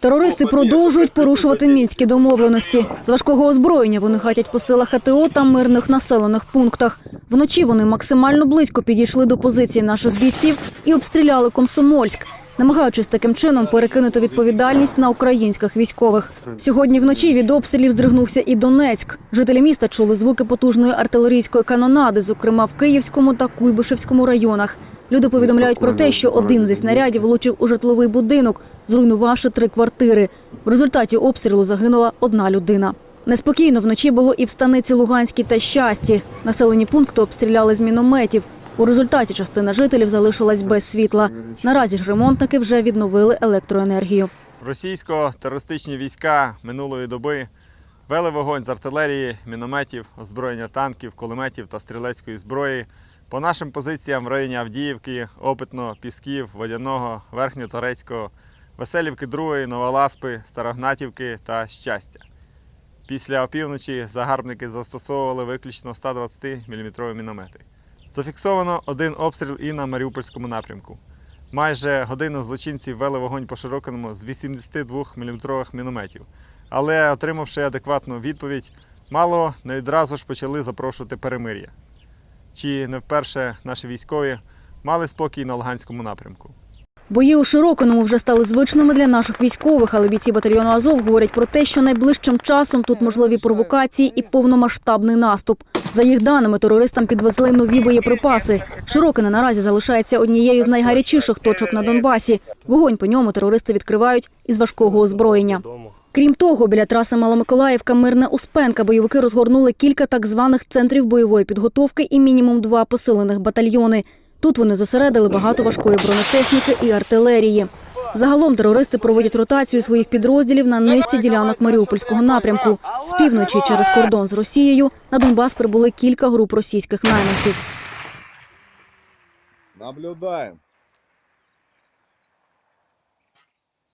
Терористи продовжують порушувати мінські домовленості. З важкого озброєння вони хатять по силах АТО та мирних населених пунктах. Вночі вони максимально близько підійшли до позиції наших бійців і обстріляли Комсомольськ, намагаючись таким чином перекинути відповідальність на українських військових. Сьогодні вночі від обстрілів здригнувся і Донецьк. Жителі міста чули звуки потужної артилерійської канонади, зокрема в Київському та Куйбишевському районах. Люди повідомляють про те, що один зі снарядів влучив у житловий будинок, зруйнувавши три квартири. В результаті обстрілу загинула одна людина. Неспокійно вночі було і в станиці Луганській та Щасті. Населені пункти обстріляли з мінометів. У результаті частина жителів залишилась без світла. Наразі ж ремонтники вже відновили електроенергію. Російсько-терористичні війська минулої доби вели вогонь з артилерії, мінометів, озброєння танків, кулеметів та стрілецької зброї по нашим позиціям в районі Авдіївки, Опитно, Пісків, Водяного, Верхньоторецького, Веселівки 2, Новоласпи, Старогнатівки та Щастя. Після опівночі загарбники застосовували виключно 120-мм міномети. Зафіксовано один обстріл і на Маріупольському напрямку. Майже годину злочинці ввели вогонь по широкому з 82-мм мінометів. Але, отримавши адекватну відповідь, мало не відразу ж почали запрошувати перемир'я. Чи не вперше наші військові мали спокій на Луганському напрямку. Бої у Широкиному вже стали звичними для наших військових, але бійці батальйону Азов говорять про те, що найближчим часом тут можливі провокації і повномасштабний наступ. За їх даними, терористам підвезли нові боєприпаси. Широкине наразі залишається однією з найгарячіших точок на Донбасі. Вогонь по ньому терористи відкривають із важкого озброєння. Крім того, біля траси Маломиколаївка Мирне Успенка бойовики розгорнули кілька так званих центрів бойової підготовки і мінімум два посилених батальйони. Тут вони зосередили багато важкої бронетехніки і артилерії. Загалом терористи проводять ротацію своїх підрозділів на низці ділянок Маріупольського напрямку. З півночі через кордон з Росією на Донбас прибули кілька груп російських найманців. Наблюдаем.